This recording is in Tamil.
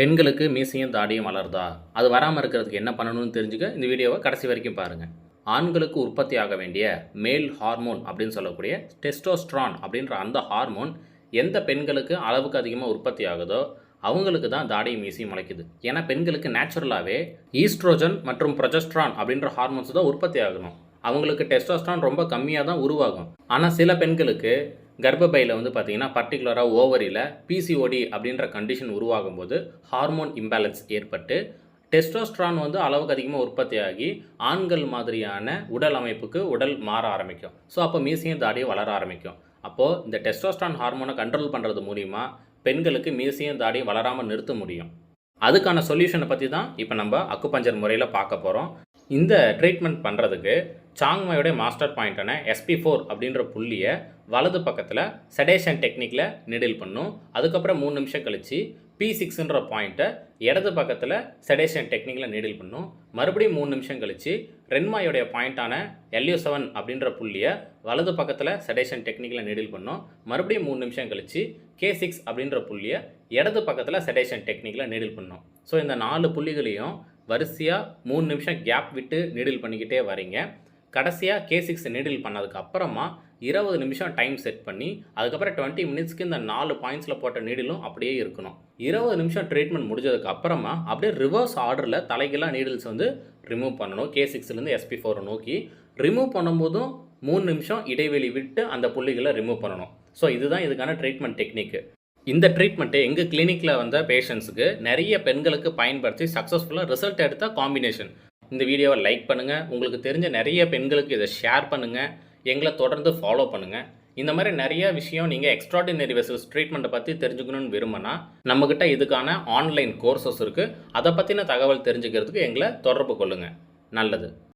பெண்களுக்கு மீசையும் தாடியும் வளருதா? அது வராமல் இருக்கிறதுக்கு என்ன பண்ணணும்னு தெரிஞ்சுக்க இந்த வீடியோவை கடைசி வரைக்கும் பாருங்கள் ஆண்களுக்கு உற்பத்தி ஆக வேண்டிய மேல் ஹார்மோன் அப்படின்னு சொல்லக்கூடிய டெஸ்டோஸ்ட்ரான் அப்படின்ற அந்த ஹார்மோன் எந்த பெண்களுக்கு அளவுக்கு அதிகமாக உற்பத்தி ஆகுதோ அவங்களுக்கு தான் தாடியும் மீசையும் முளைக்குது. ஏன்னா பெண்களுக்கு நேச்சுரலாகவே ஈஸ்ட்ரோஜன் மற்றும் ப்ரொஜெஸ்ட்ரான் அப்படின்ற ஹார்மோன்ஸ் தான் உற்பத்தி ஆகணும். அவங்களுக்கு டெஸ்டோஸ்ட்ரான் ரொம்ப கம்மியாக தான் உருவாகும். ஆனால் சில பெண்களுக்கு கர்ப்பப்பையில் வந்து பார்த்திங்கன்னா பர்டிகுலராக ஓவரியில் பிசிஓடி அப்படின்ற கண்டிஷன் உருவாகும் போது ஹார்மோன் இம்பேலன்ஸ் ஏற்பட்டு டெஸ்டோஸ்ட்ரான் வந்து அளவுக்கு அதிகமாக உற்பத்தி ஆகி ஆண்கள் மாதிரியான உடல் அமைப்புக்கு உடல் மாற ஆரம்பிக்கும். ஸோ அப்போ மீசையும் தாடியும் வளர ஆரம்பிக்கும். அப்போது இந்த டெஸ்டோஸ்ட்ரான் ஹார்மோனை கண்ட்ரோல் பண்ணுறது மூலிமா பெண்களுக்கு மீசையும் தாடியும் வளராமல் நிறுத்த முடியும். அதுக்கான சொல்யூஷனை பற்றி தான் இப்போ நம்ம அக்குப்பஞ்சர் முறையில் பார்க்க போகிறோம் இந்த ட்ரீட்மெண்ட் பண்ணுறதுக்கு சாங்மாயோடைய மாஸ்டர் பாயிண்டான எஸ்பி ஃபோர் அப்படின்ற புள்ளியை வலது பக்கத்தில் செடேஷன் டெக்னிக்கில் நிடில் பண்ணும். அதுக்கப்புறம் மூணு நிமிஷம் கழித்து பி சிக்ஸுன்ற பாயிண்ட்டை இடது பக்கத்தில் செடேஷன் டெக்னிக்கில் நீடில் பண்ணும். மறுபடியும் மூணு நிமிஷம் கழித்து ரென்மாயோடைய பாயிண்டான எல்யூ செவன் அப்படின்ற புள்ளியை வலது பக்கத்தில் செடேஷன் டெக்னிக்கில் நீடில் பண்ணும். மறுபடியும் மூணு நிமிஷம் கழித்து கே சிக்ஸ் அப்படின்ற புள்ளியை இடது பக்கத்தில் செடேஷன் டெக்னிக்கில் நீடில் பண்ணும். ஸோ இந்த நாலு புள்ளிகளையும் வரிசையாக மூணு நிமிஷம் கேப் விட்டு நீடில் பண்ணிக்கிட்டே வரீங்க கடைசியாக கே சிக்ஸ் நீடில் பண்ணதுக்கு அப்புறமா இருபது நிமிஷம் டைம் செட் பண்ணி அதுக்கப்புறம் டுவெண்ட்டி மினிட்ஸ்க்கு இந்த நாலு பாயிண்ட்ஸில் போட்ட நீடிலும் அப்படியே இருக்கணும். இருபது நிமிஷம் ட்ரீட்மெண்ட் முடிஞ்சதுக்கு அப்புறமா அப்படியே ரிவர்ஸ் ஆர்டரில் தலைகெல்லாம் நீடில்ஸ் வந்து ரிமூவ் பண்ணணும். கே சிக்ஸ்லேருந்து எஸ்பி ஃபோரை நோக்கி. ரிமூவ் பண்ணும்போதும் மூணு நிமிஷம் இடைவெளி விட்டு அந்த புள்ளிகளை ரிமூவ் பண்ணணும். ஸோ இதுதான் இதுக்கான ட்ரீட்மெண்ட் டெக்னிக்கு இந்த ட்ரீட்மெண்ட்டு எங்கள் கிளினிக்கில் வந்த பேஷண்ட்ஸுக்கு நிறைய பெண்களுக்கு பயன்படுத்தி சக்ஸஸ்ஃபுல்லாக ரிசல்ட் எடுத்த காம்பினேஷன் இந்த வீடியோவை லைக் பண்ணுங்கள் உங்களுக்கு தெரிஞ்ச நிறைய பெண்களுக்கு இதை ஷேர் பண்ணுங்கள் எங்களை தொடர்ந்து ஃபாலோ பண்ணுங்கள் இந்த மாதிரி நிறைய விஷயம் நீங்கள் எக்ஸ்ட்ராடினரி வெசல்ஸ் ட்ரீட்மெண்ட்டை பற்றி தெரிஞ்சுக்கணும்னு விரும்பினா நம்மக்கிட்ட இதுக்கான ஆன்லைன் கோர்சஸ் இருக்குது அதை பற்றின தகவல் தெரிஞ்சுக்கிறதுக்கு எங்களை தொடர்பு கொள்ளுங்கள் நல்லது.